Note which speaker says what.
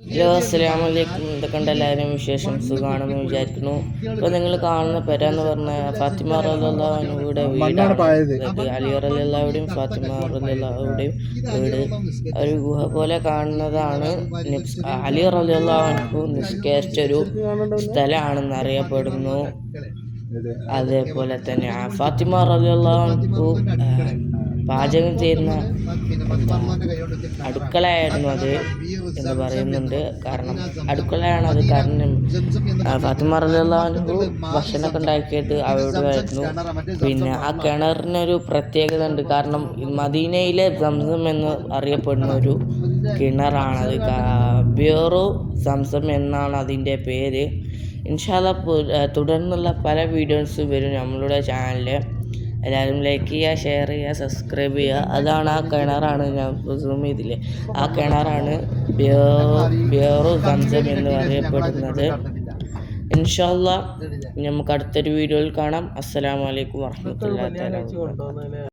Speaker 1: Hello അസ്സലാമു വലൈക്കും എന്തൊക്കെയുണ്ട് എല്ലാവരും വിശേഷം? സുഖമാണെന്ന് വിചാരിക്കുന്നു. ഇപ്പോൾ നിങ്ങൾ കാണുന്ന പെര എന്ന് പറഞ്ഞ ഫാത്തിമ റലിയുടെ. വീടാണ്. അലി റലിയുടെയും ഫാത്തിമ റലിയുടെയും വീട്. ഒരു ഗുഹ പോലെ കാണുന്നതാണ് അലി ഒരു നിസ്കരിച്ചൊരു സ്ഥലമാണെന്ന് അറിയപ്പെടുന്നു. അതേപോലെ തന്നെ. ഫാത്തിമ റലിയല്ലാഹു പാചകം ചെയ്യുന്ന അടുക്കളയായിരുന്നു അത് എന്ന് പറയുന്നുണ്ട്. കാരണം അടുക്കളയാണ് അത് കാരണം ഫാത്തിമ റലിയല്ലാഹു ഭക്ഷണമൊക്കെ അവിടെ ആയിരുന്നു പിന്നെ ആ കിണറിനൊരു പ്രത്യേകത ഉണ്ട്. കാരണം മദീനയിലെ സംസം എന്ന് അറിയപ്പെടുന്ന ഒരു കിണറാണത്. ബിയോറു സംസം എന്നാണ് അതിന്റെ പേര്. ഇൻഷാല്ല തുടർന്നുള്ള പല വീഡിയോസ് വരും നമ്മളുടെ ചാനലിൽ എല്ലാവരും ലൈക്ക് ചെയ്യുക ഷെയർ ചെയ്യുക സബ്സ്ക്രൈബ് ചെയ്യുക. അതാണ് ആ കിണറാണ് ഞാൻ സൂം ചെയ്തില്ലേ? ആ കിണറാണ് ബിയോ ബിയോറു സംസം എന്ന് അറിയപ്പെടുന്നത്. ഇൻഷാല്ല നമുക്ക് അടുത്തൊരു വീഡിയോയിൽ കാണാം. അസ്സലാമു അലൈക്കും വറഹ്മത്തുള്ളാഹി തആല വബറകാതുഹു.